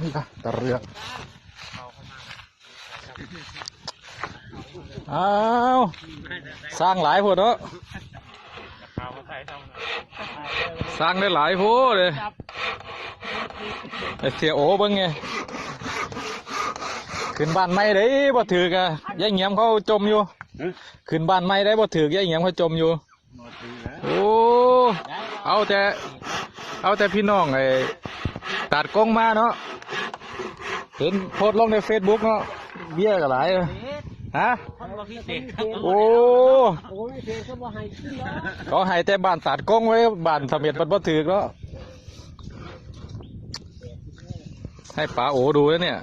นี่ค่ะตะเรืออ้าวสร้างหลายพวดเนาะสร้างได้หลายพวดเลยไอเสียโอเบิ้งไงขึ้นบ้านไม่ได้บ่ถือกะยายเงียมเขาจมอยู่ขึ้นบ้านไม่ได้บ่ถือกยายเงียมเขาจมอยู่โอ้เอาแต่เอาแต่พี่น้องไอ ตัดกล้องมาเนาะเห็นโพสต์ลงในเฟซบุ๊กเนาะเบี้ยกับหลายฮะโอ้ก็ให้แต่บ้านตัดกล้องไว้บ้านสำเร็จมันบ่ถือกเนาะให้ป๋าโอดูแล้วเนี่ย